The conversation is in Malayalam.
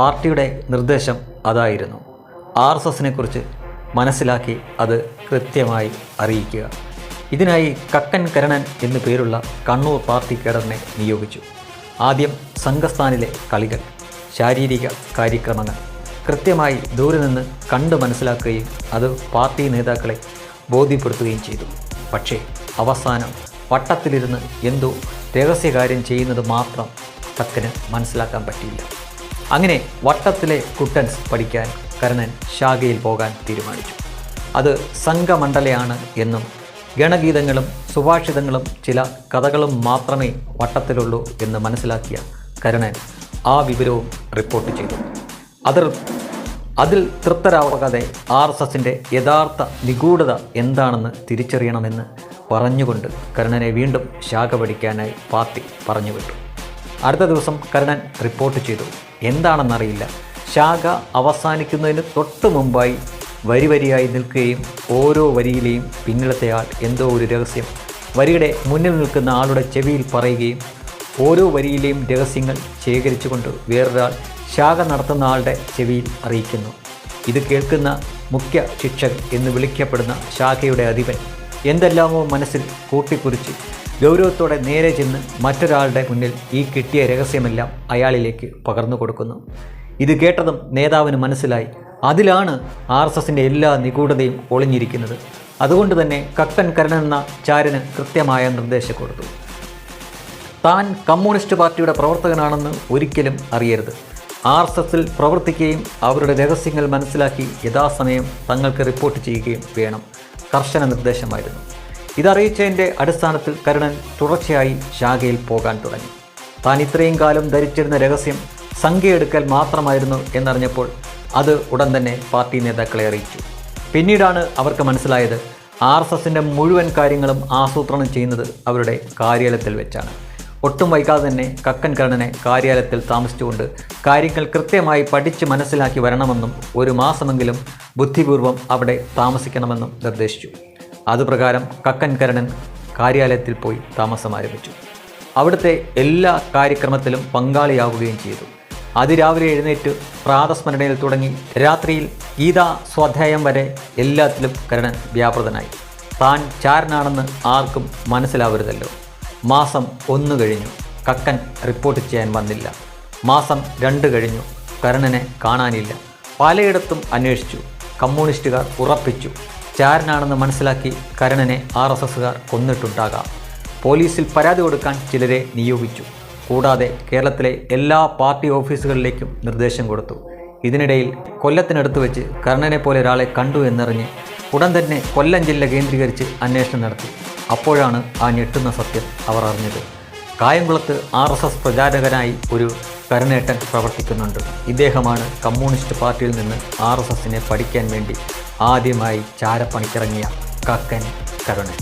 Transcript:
പാർട്ടിയുടെ നിർദ്ദേശം അതായിരുന്നു. ആർ എസ് എസിനെ കുറിച്ച് മനസ്സിലാക്കി അത് കൃത്യമായി അറിയിക്കുക. ഇതിനായി കക്കൻ കരണൻ എന്നു പേരുള്ള കണ്ണൂർ പാർട്ടി കേഡറിനെ നിയോഗിച്ചു. ആദ്യം സംഘസ്ഥാനിലെ കളികൾ ശാരീരിക കാര്യക്രമങ്ങൾ. കൃത്യമായി ദൂരെ നിന്ന് കണ്ട് മനസ്സിലാക്കുകയും അത് പാർട്ടി നേതാക്കളെ ബോധ്യപ്പെടുത്തുകയും ചെയ്തു. പക്ഷേ അവസാനം വട്ടത്തിലിരുന്ന് എന്തോ രഹസ്യകാര്യം ചെയ്യുന്നത് മാത്രം കക്കന് മനസ്സിലാക്കാൻ പറ്റിയില്ല. അങ്ങനെ വട്ടത്തിലെ കുട്ടൻസ് പഠിക്കാൻ കരണൻ ശാഖയിൽ പോകാൻ തീരുമാനിച്ചു. അത് സംഘമണ്ഡലയാണ് എന്നും ഗണഗീതങ്ങളും സുഭാഷിതങ്ങളും ചില കഥകളും മാത്രമേ വട്ടത്തിലുള്ളൂ എന്ന് മനസ്സിലാക്കിയ കരണൻ ആ വിവരവും റിപ്പോർട്ട് ചെയ്തു. അതിർ അതിൽ തൃപ്തരാവാതെ ആർ എസ് എസിന്റെ യഥാർത്ഥ നിഗൂഢത എന്താണെന്ന് തിരിച്ചറിയണമെന്ന് പറഞ്ഞുകൊണ്ട് കരുണനെ വീണ്ടും ശാഖ പഠിക്കാനായി പാർട്ടി പറഞ്ഞു വിട്ടു. അടുത്ത ദിവസം കരുണൻ റിപ്പോർട്ട് ചെയ്തു. എന്താണെന്നറിയില്ല. ശാഖ അവസാനിക്കുന്നതിന് തൊട്ട് മുമ്പായി വരി വരിയായി നിൽക്കുകയും ഓരോ വരിയിലെയും പിന്നിലത്തെ ആൾ എന്തോ ഒരു രഹസ്യം. വരിയുടെ മുന്നിൽ നിൽക്കുന്ന ആളുടെ ചെവിയിൽ പറയുകയും ഓരോ വരിയിലെയും രഹസ്യങ്ങൾ ശേഖരിച്ചുകൊണ്ട് വേറൊരാൾ ശാഖ നടത്തുന്ന ആളുടെ ചെവിയിൽ അറിയിക്കുന്നു. ഇത് കേൾക്കുന്ന മുഖ്യ ശിക്ഷകൻ എന്ന് വിളിക്കപ്പെടുന്ന ശാഖയുടെ അധിപൻ. എന്തെല്ലാമോ മനസ്സിൽ കൂട്ടിക്കുറിച്ച് ഗൗരവത്തോടെ നേരെ ചെന്ന് മറ്റൊരാളുടെ മുന്നിൽ ഈ കിട്ടിയ രഹസ്യമെല്ലാം അയാളിലേക്ക് പകർന്നു കൊടുക്കുന്നു. ഇത് കേട്ടതും നേതാവിന് മനസ്സിലായി. അതിലാണ് ആർ എസ് എസിന്റെ എല്ലാ നിഗൂഢതയും ഒളിഞ്ഞിരിക്കുന്നത്. അതുകൊണ്ട് തന്നെ കക്കൻ കരൺ എന്ന ചാരന് കൃത്യമായ നിർദ്ദേശം കൊടുത്തു. താൻ കമ്മ്യൂണിസ്റ്റ് പാർട്ടിയുടെ പ്രവർത്തകനാണെന്ന് ഒരിക്കലും അറിയരുത്. ആർ എസ് എസിൽ പ്രവർത്തിക്കുകയും അവരുടെ രഹസ്യങ്ങൾ മനസ്സിലാക്കി യഥാസമയം തങ്ങൾക്ക് റിപ്പോർട്ട് ചെയ്യുകയും വേണം. കർശന നിർദ്ദേശമായിരുന്നു. ഇതറിയിച്ചതിന്റെ അടിസ്ഥാനത്തിൽ കരുണൻ തുടർച്ചയായി ശാഖയിൽ പോകാൻ തുടങ്ങി. താൻ ഇത്രയും കാലം ധരിച്ചിരുന്ന രഹസ്യം സംഖ്യയെടുക്കൽ മാത്രമായിരുന്നു എന്നറിഞ്ഞപ്പോൾ അത് ഉടൻ തന്നെ പാർട്ടി നേതാക്കളെ അറിയിച്ചു. പിന്നീടാണ് അവർക്ക് മനസ്സിലായത് ആർ എസ് എസിന്റെ മുഴുവൻ കാര്യങ്ങളും ആസൂത്രണം ചെയ്യുന്നത് അവരുടെ കാര്യാലയത്തിൽ വെച്ചാണ്. ഒട്ടും വൈകാതെ തന്നെ കക്കൻ കരണനെ കാര്യാലയത്തിൽ താമസിച്ചുകൊണ്ട് കാര്യങ്ങൾ കൃത്യമായി പഠിച്ച് മനസ്സിലാക്കി വരണമെന്നും ഒരു മാസമെങ്കിലും ബുദ്ധിപൂർവം അവിടെ താമസിക്കണമെന്നും നിർദ്ദേശിച്ചു. അതുപ്രകാരം കക്കൻ കരണൻ കാര്യാലയത്തിൽ പോയി താമസം ആരംഭിച്ചു. അവിടുത്തെ എല്ലാ കാര്യക്രമത്തിലും പങ്കാളിയാവുകയും ചെയ്തു. അതിരാവിലെ എഴുന്നേറ്റ് പ്രാതസ്മരണയിൽ തുടങ്ങി രാത്രിയിൽ ഗീതാ സ്വാധ്യായം വരെ എല്ലാത്തിലും കരണൻ വ്യാപൃതനായി. താൻ ചാരനാണെന്ന് ആർക്കും മനസ്സിലാവരുതല്ലോ. മാസം ഒന്ന് കഴിഞ്ഞു. കക്കൻ റിപ്പോർട്ട് ചെയ്യാൻ വന്നില്ല. മാസം രണ്ട് കഴിഞ്ഞു. കരണനെ കാണാനില്ല. പലയിടത്തും അന്വേഷിച്ചു. കമ്മ്യൂണിസ്റ്റുകാർ ഉറപ്പിച്ചു. ചാരനാണെന്ന് മനസ്സിലാക്കി കരണനെ ആർ എസ് എസുകാർ കൊന്നിട്ടുണ്ടാകാം. പോലീസിൽ പരാതി കൊടുക്കാൻ ചിലരെ നിയോഗിച്ചു. കൂടാതെ കേരളത്തിലെ എല്ലാ പാർട്ടി ഓഫീസുകളിലേക്കും നിർദ്ദേശം കൊടുത്തു. ഇതിനിടയിൽ കൊല്ലത്തിനടുത്ത് വെച്ച് കർണനെ പോലെ ഒരാളെ കണ്ടു എന്നറിഞ്ഞ് ഉടൻ തന്നെ കൊല്ലം ജില്ല കേന്ദ്രീകരിച്ച് അന്വേഷണം നടത്തി. അപ്പോഴാണ് ആ ഞെട്ടുന്ന സത്യം അവർ അറിഞ്ഞത്. കായംകുളത്ത് ആർ എസ് എസ് പ്രചാരകനായി ഒരു കരുണേട്ടൻ പ്രവർത്തിക്കുന്നുണ്ട്. ഇദ്ദേഹമാണ് കമ്മ്യൂണിസ്റ്റ് പാർട്ടിയിൽ നിന്ന് ആർ എസ് എസിനെ പഠിക്കാൻ വേണ്ടി ആദ്യമായി ചാരപ്പണിക്കിറങ്ങിയ കക്കൻ കരുണൻ.